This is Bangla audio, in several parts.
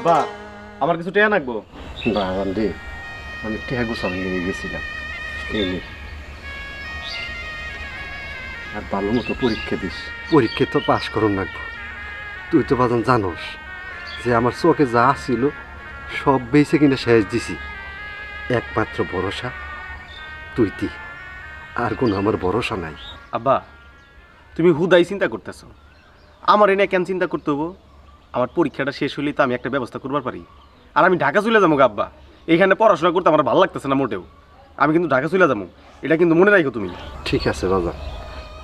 আব্বা আমার কিছু টেয়া নাকবো? না রে আমি টেহাগু সামনে নিয়ে গেছিলাম। এই আর ভালো মতো পরীক্ষা দিস। পরীক্ষা তো পাশ করুন লাগবো তুই তো বাজান জানোস যে আমার চোখে যা ছিল সব বেঁচে কিনা শেষ দিছি। একমাত্র ভরসা তুই দি। আর কোনো আমার ভরসা নাই। আব্বা তুমি হুদাই চিন্তা করতেছ। আমার এনে কেন চিন্তা করতে হব? আমার পরীক্ষাটা শেষ হলেই তো আমি একটা ব্যবস্থা করবার পারি। আর আমি ঢাকা চলে যাব গো আব্বা। এইখানে পড়াশোনা করতে আমার ভালো লাগতেছে না মোটেও। আমি কিন্তু ঢাকা চলে যাব এটা কিন্তু মনে রাখো তুমি। ঠিক আছে বাজান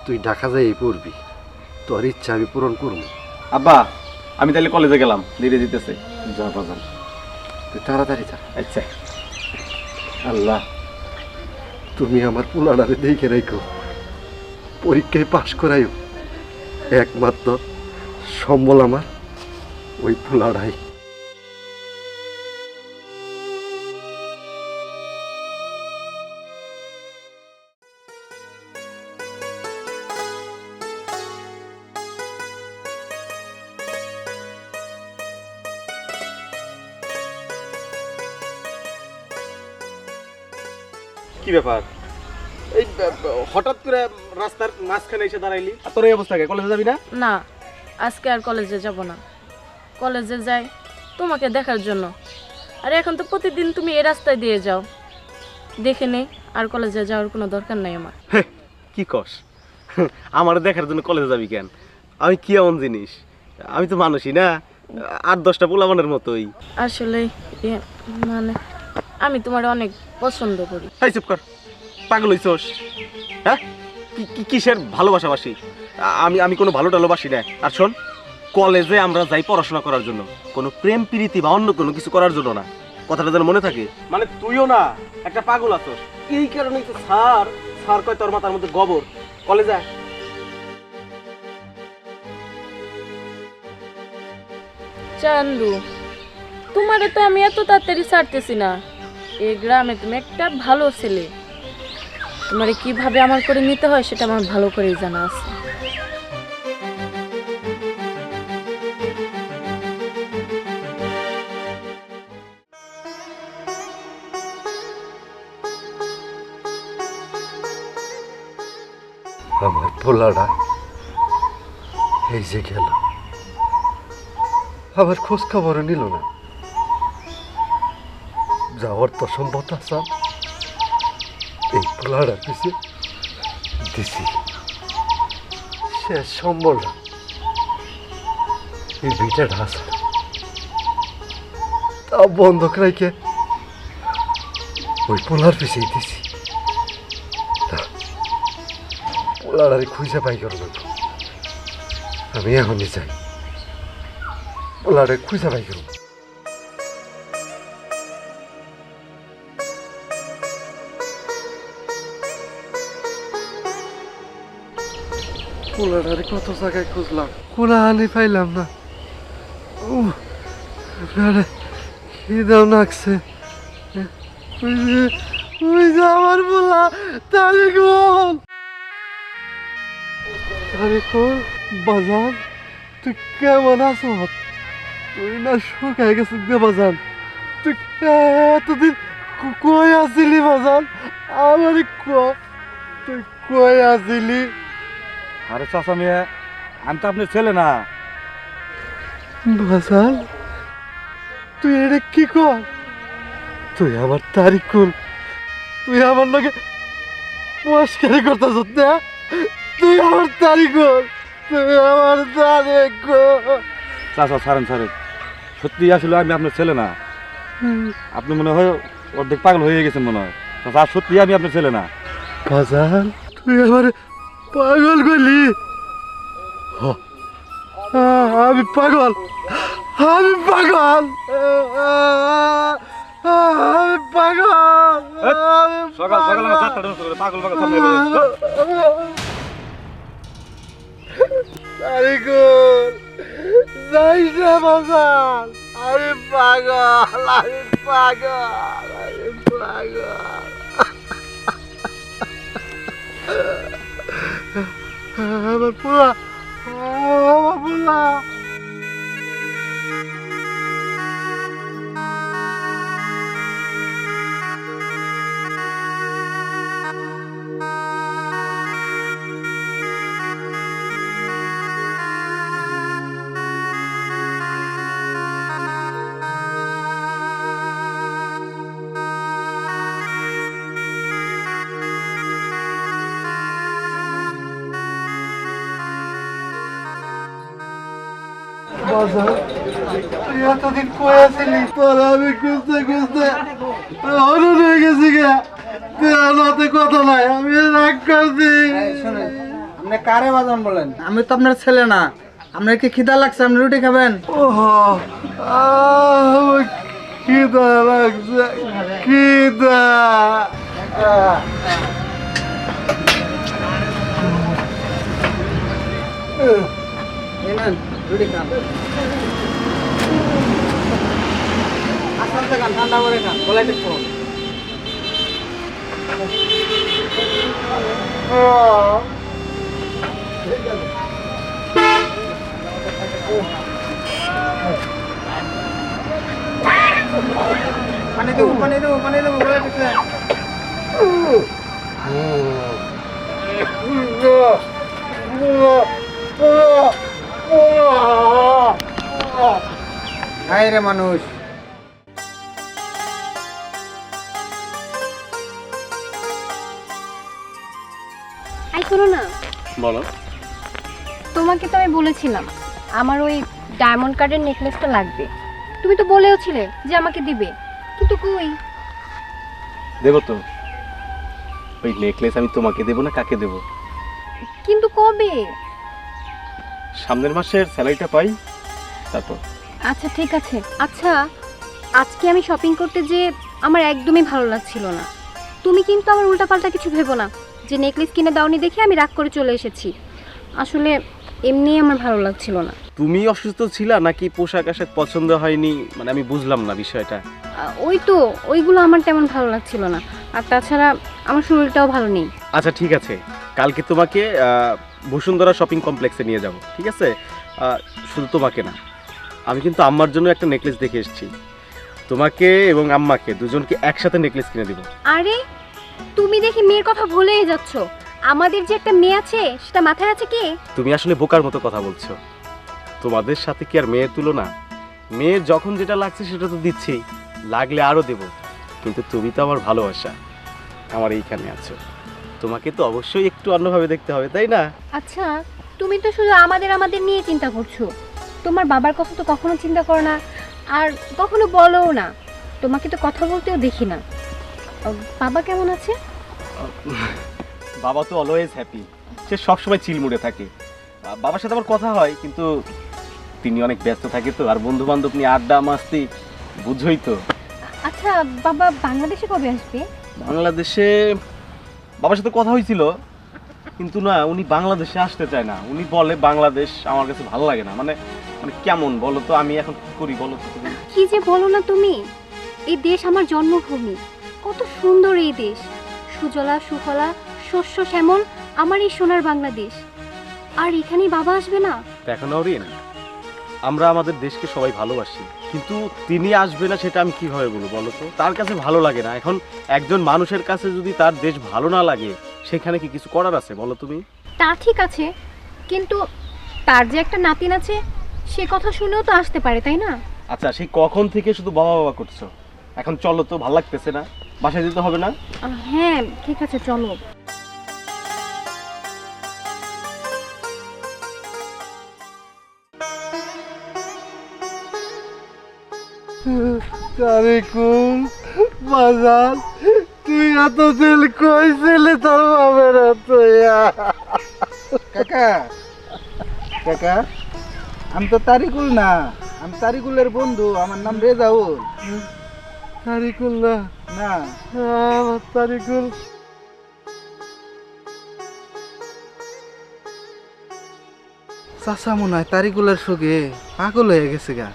তুই ঢাকা যাই পড়বি। তোর ইচ্ছা আমি পূরণ করব। আব্বা আমি তাহলে কলেজে গেলাম। ধীরে দিতেছে যা বাজান তুই তাড়াতাড়ি যা। আচ্ছা। আল্লাহ তুমি আমার পোলাডারে দেখে রাখো পরীক্ষায় পাশ করাইও। একমাত্র সম্বল আমার। ওই পোলাডাই কি ব্যাপার? এই হঠাৎ করে রাস্তার মাঝখানে এসে দাঁড়াইলি? তোর এই অবস্থা কলেজে যাবি না? না আজকে আর কলেজে যাব না। কলেজে যাই তোমাকে দেখার জন্য। আর এখন তো প্রতিদিন তুমি এই রাস্তায় দিয়ে যাও। দেখে নেই আর কলেজে যাওয়ার কোনো দরকার নাই আমার। কি কস? আমার দেখার জন্য কলেজে যাবি কেন? আমি কি এমন জিনিস? আমি তো মানুষই না আট দশটা পোলাবানের মতোই। আসলে মানে আমি তোমার অনেক পছন্দ করি। হাই চুপ কর। পাগল হইছস। হ্যাঁ? কিসের ভালোবাসাবাসি আমি আমি কোনো ভালো টালোবাসি না। আর শোন কলেজে আমরা যাই পড়াশোনা করার জন্য। কোনো প্রেম প্রীতি বা অন্য কোনো কিছু করার জন্য না। কথাটা যেন মনে থাকে? মানে তুইও না একটা পাগল আছস। এই কারণেই তো স্যার স্যার কয় তোর মাথার মধ্যে গোবর। কলেজে চান্দু তোমারে তো আমি এত তাড়াতাড়ি ছাড়তেছি না। এই গ্রামে তুমি একটা ভালো ছেলে। তোমারে কীভাবে আমার করে নিতে হয় সেটা আমার ভালো করেই জানা আছে। যে গেল। আবার খোঁজ খবরও নিল না। যাওয়ার তো সম্ভব আসাম এই পোলাডা পিছে দিছি। শেষ সম্বল। এই ভিটাটা আসা তাও বন্ধক রাইকে ওই পোলার পিছিয়ে দিছি। না পোলাডারে খুঁজে পাই করব আমি এখনই যাই পোলাডে খুঁজে পাই করব পোলাডারে কত জায়গায় খুঁজলাম? কোলা আনি পাইলাম না। আরে খিদাও নাকছে ওই যে আমার পোলা তারে গোল আরে কোন বাজান তুই কেমন আছো তুই না শুকাই গেছিস গে বাজান। তুই এতদিন কই আসিলি বাজান? আমার ক তুই কই আসিলি? আরে চাচা মিয়া আমি তো আপনার ছেলে না। বাজান তুই এটা কি কর? তুই আমার তারিখ কর তুই আমার লগে মস্কারি করতেছ তুই আমার তারিখ কর তুই আমার তারিখ কর চাচা ছাড়েন ছাড়েন। সত্যি আসলে আমি আপনার ছেলে না। আপনি মনে হয় অর্ধেক পাগল হয়ে গেছেন মনে হয়। চাচা সত্যি আমি আপনার ছেলে না। বাজান তুই আমার পাগল করলি। আমি পাগল। আমি পাগল। আমি পাগল। সকাল সকাল পাগল। পাগল। তারিকুল যাইস না বাজার। আরে পাগল আরে পাগল আরে পাগল। আমার পোলা আমার পুরা তুই এতদিন কয়ে আসিলি? তোর আমি খুঁজতে খুঁজতে হরণ হয়ে গেছি গে। তুই আর রাতে কথা নাই আমি রাগ করছি। আপনি কারে বাজান বলেন? আমি তো আপনার ছেলে না। আপনার কি খিদা লাগছে? আপনি রুটি খাবেন? ওহ খিদা লাগছে খিদা। ঠান্ডা করে খান গলায় দেখো পানি দেবো পানি দেবো পানি দেবো গলায় দেখে হায় রে মানুষ। আই শোনো না। বলো। তোমাকে তো আমি বলেছিলাম আমার ওই ডায়মন্ড কার্ডের নেকলেসটা লাগবে। তুমি তো বলেও ছিলে যে আমাকে দিবে কিন্তু কই? দেবো তো। ওই নেকলেস আমি তোমাকে দেবো না কাকে দেবো? কিন্তু কবে? সামনের মাসের স্যালারিটা পাই তারপর। আচ্ছা ঠিক আছে। আচ্ছা আজকে আমি শপিং করতে যে আমার একদমই ভালো লাগছিল না। তুমি কিন্তু আমার উল্টাপাল্টা কিছু ভেবো না। যে নেকলেস কিনে দাওনি দেখে আমি রাগ করে চলে এসেছি। আসলে এমনি আমার ভালো লাগছিল না। তুমি অসুস্থ ছিলা নাকি পোশাক আশাক পছন্দ হয়নি? মানে আমি বুঝলাম না বিষয়টা। আহ, ওই তো ওইগুলো আমার তেমন ভালো লাগছিল না। আর তাছাড়া আমার শরীরটাও ভালো নেই। আচ্ছা ঠিক আছে। কালকে তোমাকে আহ, বসুন্ধরা শপিং কমপ্লেক্সে নিয়ে যাব ঠিক আছে? আহ, শুধু তোমাকে না। আমি কিন্তু আম্মার জন্য একটা নেকলেস দেখে এসেছি। তোমাকে এবং আম্মাকে দুজনকে একসাথে নেকলেস কিনে দিব। আরে তুমি দেখি মেয়ের কথা ভুলেই যাচ্ছ। আমাদের যে একটা মেয়ে আছে সেটা মাথায় আছে কি? তুমি আসলে বোকার মতো কথা বলছো। তোমাদের সাথে কি আর মেয়ের তুলনা? মেয়ের যখন যেটা লাগছে সেটা তো দিচ্ছেই লাগলে আরও দেব। কিন্তু তুমি তো আমার ভালোবাসা। আমার এইখানে আছো। তোমাকে তো অবশ্যই একটু অন্যভাবে দেখতে হবে তাই না? আচ্ছা তুমি তো শুধু আমাদের আমাদের নিয়ে চিন্তা করছ। তোমার বাবার কথা তো কখনো চিন্তা করো না আর কখনো বলোও না। তোমাকে তো কথা বলতেও দেখি না। আহ, বাবা কেমন আছে? বাবা তো অলওয়েজ হ্যাপি সে সবসময় চিলমুড়ে থাকে। আহ, বাবার সাথে আমার কথা হয় কিন্তু তিনি অনেক ব্যস্ত থাকে তো আর বন্ধু বান্ধব নিয়ে আড্ডা মাস্তি বুঝোই তো। আচ্ছা বাবা বাংলাদেশে কবে আসবে? বাংলাদেশে বাবার সাথে কথা হয়েছিল কিন্তু না উনি বাংলাদেশে আসতে চায় না। উনি বলে বাংলাদেশ আমার কাছে ভালো লাগে না। মানে মানে কেমন বলো তো? আমি এখন কি করি বলো তো তুমি? কি যে বলো না তুমি? এই দেশ আমার জন্মভূমি। কত সুন্দর এই দেশ। সুজলা সুফলা শস্য শ্যামল আমার এই সোনার বাংলাদেশ। আর এখানে বাবা আসবে না? দেখো নরিন আমরা আমাদের দেশকে সবাই ভালোবাসি। কিন্তু তিনি আসবে না সেটা আমি কীভাবে বলব বলো তো? তার কাছে ভালো লাগে না। এখন একজন মানুষের কাছে যদি তার দেশ ভালো না লাগে সেখানে কি কিছু করার আছে বলো তুমি? তা ঠিক আছে কিন্তু তার যে একটা নাতিন আছে সে কথা শুনেও তো আসতে পারে তাই না? আচ্ছা সেই কখন থেকে শুধু বাবা বাবা করছ? এখন চলো তো ভালো লাগতেছে না? বাসায় যেতে হবে না? হ্যাঁ ঠিক আছে চলো। তারিকুল বাজার তুই এত দিল কইছিলি তোর বাবের তুইয়া কাকা কাকা আমি তো তারিকুল না আমি তারিকুলের বন্ধু আমার নাম রেজাউল। তারিকুল না না। আমার তারিকুল। চাচা মনে হয় তারিকুলের সঙ্গে পাগল হয়ে গেছে গা।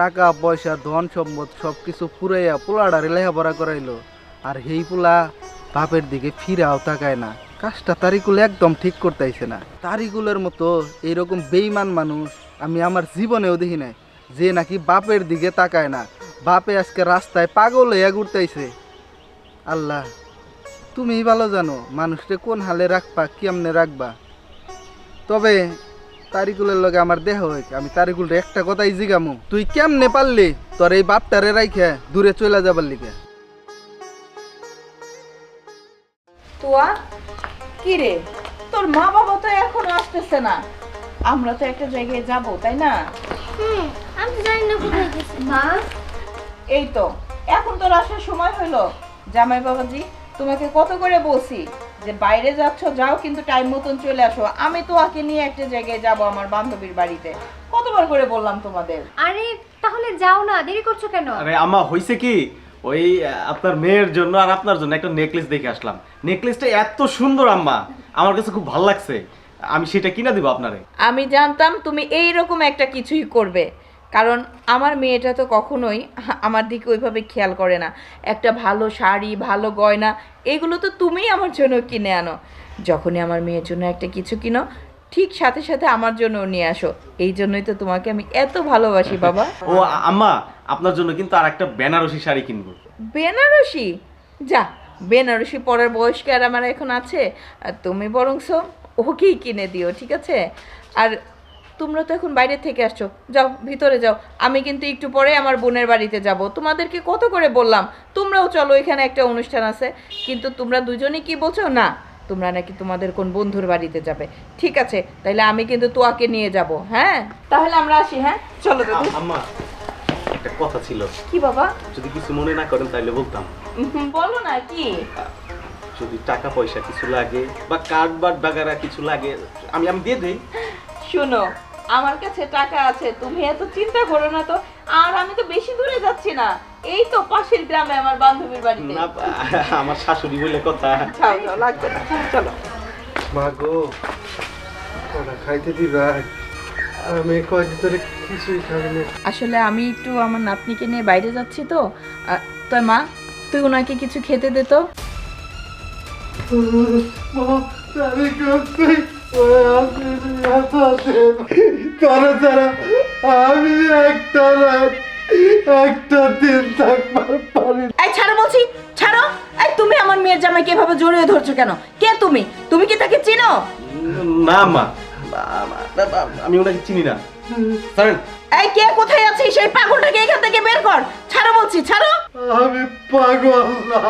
টাকা, পয়সা, ধন সম্পদ সব কিছু ফুরাইয়া পোলাডারে লেখাপড়া করাইলো। আর হেই পোলা, বাপের দিকে ফিরাও তাকায় না। কাজটা তারিকুল একদম ঠিক করতেছে না। তারিকুলের মতো এইরকম বেইমান মানুষ আমি আমার জীবনেও দেখি নাই, যে নাকি বাপের দিকে তাকায় না। বাপে আজকে রাস্তায় পাগল হইয়া ঘুরতেইছে। আল্লাহ তুমি ভালো জানো মানুষকে কোন হালে রাখবা, কেমনে রাখবা। তবে তারিকুলের লগে আমার দেহ হয়েছে। আমি তারিকুলের একটা কথাই জিগামু তুই কেমনে পারলি তোর এই বাপটারে রাইখে দূরে চলে যাবার লিগে? তোয়া কি রে? তোর মা বাবা তো এখনও আসতেছে না। আমরা তো একটা জায়গায় যাব তাই না? হুম আমি জানি না কোথায় গেছে। মা? এই তো এখন তোর আসার সময় হলো জামাই বাবাজি তোমাকে কত করে বলছি? যে বাইরে যাচ্ছ যাও কিন্তু টাইম মতন চলে আসো। আমি তো আকে নিয়ে একটা জায়গায় যাব আমার বান্ধবীর বাড়িতে। কতবার করে বললাম তোমাদের? আরে তাহলে যাও না দেরি করছ কেন? আরে আম্মা হইছে কি? ওই আপনার মেয়ের জন্য আর আপনার জন্য একটা নেকলেস দেখে আসলাম। নেকলেসটা এত সুন্দর আম্মা। আমার কাছে খুব ভালো লাগছে। আমি সেটা কিনা দিব আপনারে। আমি জানতাম তুমি এই রকম একটা কিছুই করবে। কারণ আমার মেয়েটা তো কখনোই আমার দিকে ওইভাবে খেয়াল করে না। একটা ভালো শাড়ি ভালো গয়না এগুলো তো তুমিই আমার জন্য কিনে আনো। যখনই আমার মেয়ের জন্য একটা কিছু কিনো ঠিক সাথে সাথে আমার জন্য নিয়ে আসো। এই জন্যই তো তোমাকে আমি এত ভালোবাসি বাবা। ও আম্মা আপনার জন্য কিন্তু আর একটা বেনারসি শাড়ি কিনবো। বেনারসি? যা বেনারসি পরার বয়স কি আর আমার এখন আছে? আর তুমি বরংস ওকেই কিনে দিও ঠিক আছে? আর তোমরা তো এখন বাইরে থেকে আসছো। যাও ভিতরে যাও। আমি কিন্তু একটু পরে আমার বোনের বাড়িতে যাব। তোমাদেরকে কত করে বললাম তোমরাও চলো এখানে একটা অনুষ্ঠান আছে। কিন্তু তোমরা দুজনেই কি বলছো? না তোমরা নাকি তোমাদের কোন বন্ধুর বাড়িতে যাবে। ঠিক আছে তাইলে আমি কিন্তু তোয়াকে নিয়ে যাব হ্যাঁ? তাহলে আমরা আসি হ্যাঁ? চলো দাদু। আ- আম্মা একটা কথা ছিল। কি বাবা? যদি কিছু মনে না করেন তাহলে বলতাম। বলো না কি? যদি টাকা পয়সা কিছু লাগে বা কার্ড বাট বাগারা কিছু লাগে আমি আমি দিয়ে দেই। শোনো আমার কাছে টাকা আছে তুমি এত চিন্তা করো না তো। আর আমি তো বেশি দূরে যাচ্ছি না। এই তো পাশের গ্রামে আমার বান্ধবীর বাড়িতে। না আমার শাশুড়ি বলে কথা। যাও যাও লাগবে না। চলো। মা গো ওরা খাইতে দিবা। আমি কয়েকদিন ধরে কিছুই খাই না আসলে আমি একটু আমার নাতনিকে নিয়ে বাইরে যাচ্ছি তো। তো মা তুই ওনাকে কিছু খেতে দে তো। আমি করছি তারা তারা আমি একটা রাত একটা দিন থাকবার পারি এই ছাড়ো বলছি ছাড়ো। এই তুমি আমার মেয়ের জামাইকে এভাবে জড়িয়ে ধরছো কেন? কে তুমি? তুমি কি তাকে চিনো? না মা। আমি ওনাকে চিনি না। স্যার এই কে কোথায় আছিস সেই পাগলটাকে এখান থেকে বের কর। ছাড়ো বলছি ছাড়ো। আমি পাগল না।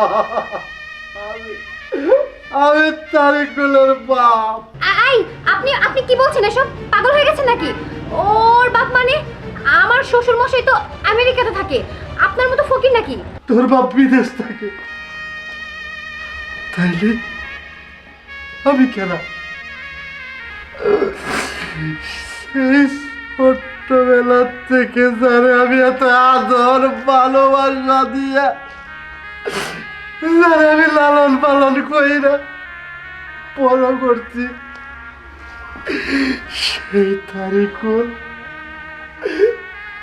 আমি তারিকুলের বাপ। আই আপনি আপনি কি বলছেন এসব? পাগল হয়ে গেছেন নাকি? ওর বাপ মানে? আমার শ্বশুর মশাই তো আমেরিকাতে থাকে। আপনার মতো ফকির নাকি? তোর বাপ বিদেশ থাকে। তাইলে আমি কেন সেই ছোট্টবেলা থেকে যারে আমি এত আদর ভালোবাসা দিয়া আমি লালন পালন করি না। বড় করছি। সেই তারিকুল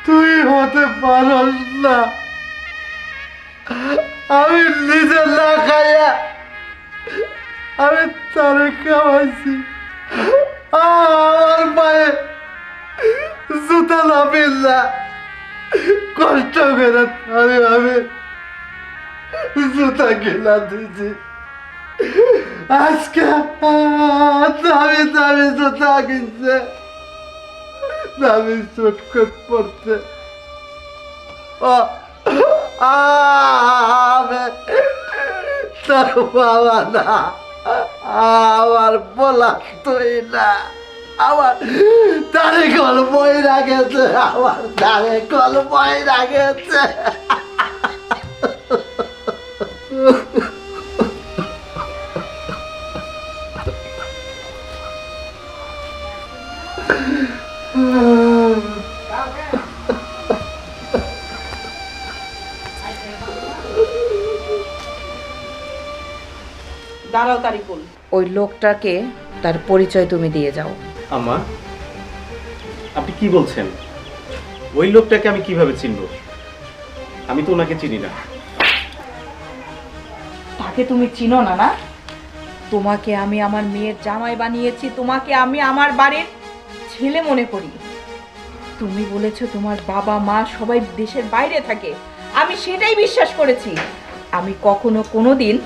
তুই হতে পারস না। আমি নিজে না খাইয়া আমি তারে খাওয়াইছি। আমার পায়ে জুতা না। কষ্ট করে আমি আমি জুতা কিনা দিছি আজকে দামি দামি জুতা কিনছে দামি আমি তোর বাবা না আমার বলা তুই না আমার তারে কল বইরা গেছে আমার তারে কল বইরা গেছে দাঁড়াও তারিকুল। ওই লোকটাকে তার পরিচয় তুমি দিয়ে যাও। আম্মা আপনি কি বলছেন? ওই লোকটাকে আমি কীভাবে চিনব? আমি তো ওনাকে চিনি না। তাকে তুমি চিনো না না? তোমাকে আমি আমার মেয়ের জামাই বানিয়েছি, তোমাকে আমি আমার বাড়ির ছেলে মনে করি। তুমি বলেছ তোমার বাবা, মা সবাই দেশের বাইরে থাকে। আমি সেটাই বিশ্বাস করেছি। আমি কখনো কোনো দিন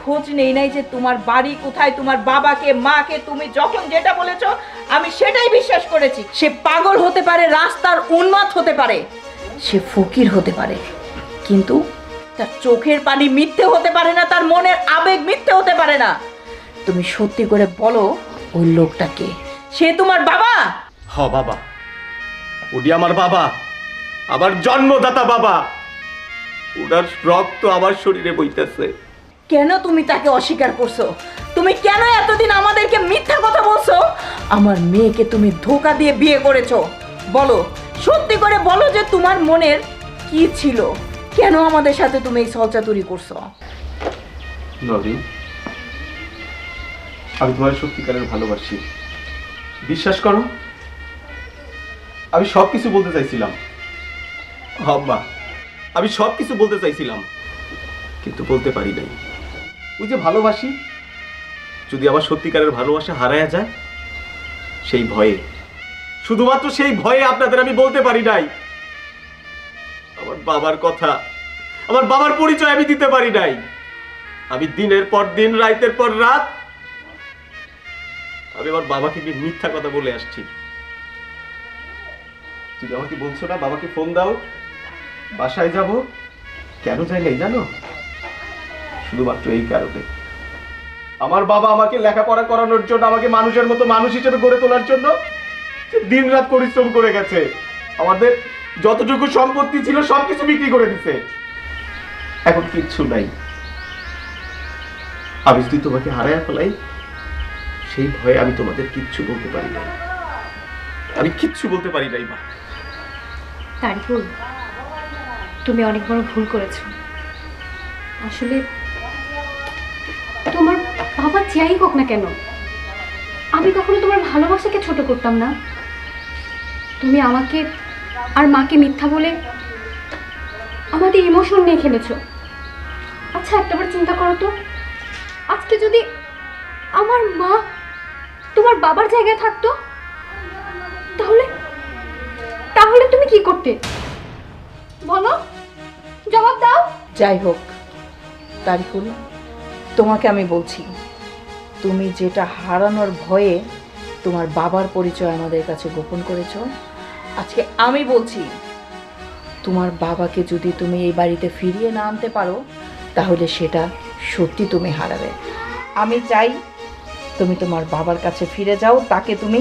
খোঁজ নেই নাই যে তোমার বাড়ি কোথায়, তোমার বাবাকে, মাকে তুমি যখন যেটা বলেছ, আমি সেটাই বিশ্বাস করেছি। সে পাগল হতে পারে, রাস্তার উন্মাদ হতে পারে, সে ফকির হতে পারে। কিন্তু তার চোখের পানি মিথ্যে হতে পারে না তার মনের আবেগ মিথ্যে হতে পারে না। তুমি সত্যি করে বলো ওই লোকটাকে সে তোমার বাবা? হ বাবা। উনি আমার বাবা। আমার জন্মদাতা বাবা। ওনার রক্ত আমার শরীরে বইতেছে। কেন তুমি তাকে অস্বীকার করছ? তুমি কেন এতদিন আমাদেরকে মিথ্যা কথা বলছো? আমার মেয়েকে তুমি ধোকা দিয়ে বিয়ে করেছ। বলো সত্যি করে বলো যে তোমার মনের কি ছিল? কেন আমাদের সাথে তুমি এই সলচাতুরি করছ? আমি তোমার সত্যিকারের ভালোবাসি। বিশ্বাস করো, আমি সব কিছু বলতে চাইছিলাম। হব্বা আমি সব কিছু বলতে চাইছিলাম, কিন্তু বলতে পারি নাই। ওই যে ভালোবাসি, যদি আমার সত্যিকারের ভালোবাসা হারায়া যায়, সেই ভয়ে, শুধুমাত্র সেই ভয়ে আপনাদের আমি বলতে পারি নাই। বাবার কথা। আমার বাবার পরিচয় আমি দিতে পারি নাই। আমি দিনের পর দিন রাতের পর রাত আমি আমার বাবাকে গিয়ে মিথ্যা কথা বলে আসছি। তুমি আমাকে বলছো না, বাবাকে ফোন দাও। বাসায় যাব। কেন যাই নাই জানো? শুধুমাত্র এই কারণে। আমার বাবা আমাকে লেখাপড়া করানোর জন্য আমাকে মানুষের মতো মানুষ হিসেবে গড়ে তোলার জন্য দিন রাত পরিশ্রম করে গেছে। আমাদের যতটুকু সম্পত্তি ছিল, সবকিছু বিক্রি করে দিছে। এখন কিচ্ছু নাই। আমি যদি তোমাকে হারায় ফেলাই, সেই ভয়ে আমি তোমাদের কিচ্ছু বলতে পারি নাই। আমি কিচ্ছু বলতে পারি নাই, মা। তারিকুল, তুমি অনেক বড় ভুল করেছ। আসলে তোমার বাবা যাই হোক না কেন, আমি কখনো তোমার ভালোবাসাকে ছোট করতাম না। তুমি আমাকে আর মাকে মিথ্যা বলে আমাদের ইমোশন নিয়ে খেলেছো। আচ্ছা একটাবার চিন্তা করো তো। আজকে যদি আমার মা তোমার বাবার জায়গায় থাকতো, তাহলে তাহলে তুমি কি করতে? বলো, জবাব দাও। যাই হোক, তারিকুল, তোমাকে আমি বলছি, তুমি যেটা হারানোর ভয়ে তোমার বাবার পরিচয় আমাদের কাছে গোপন করেছ আজকে আমি বলছি, তোমার বাবাকে যদি তুমি এই বাড়িতে ফিরিয়ে না আনতে পারো, তাহলে সেটা সত্যি তুমি হারাবে। আমি চাই তুমি তোমার বাবার কাছে ফিরে যাও, তাকে তুমি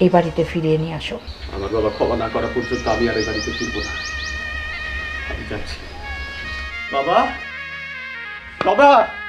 এই বাড়িতে ফিরিয়ে নিয়ে আসো। আমার বাবা ক্ষমা না করা পর্যন্ত আমি আর এই বাড়িতে ফিরব না। আমি যাচ্ছি। বাবা! বাবা!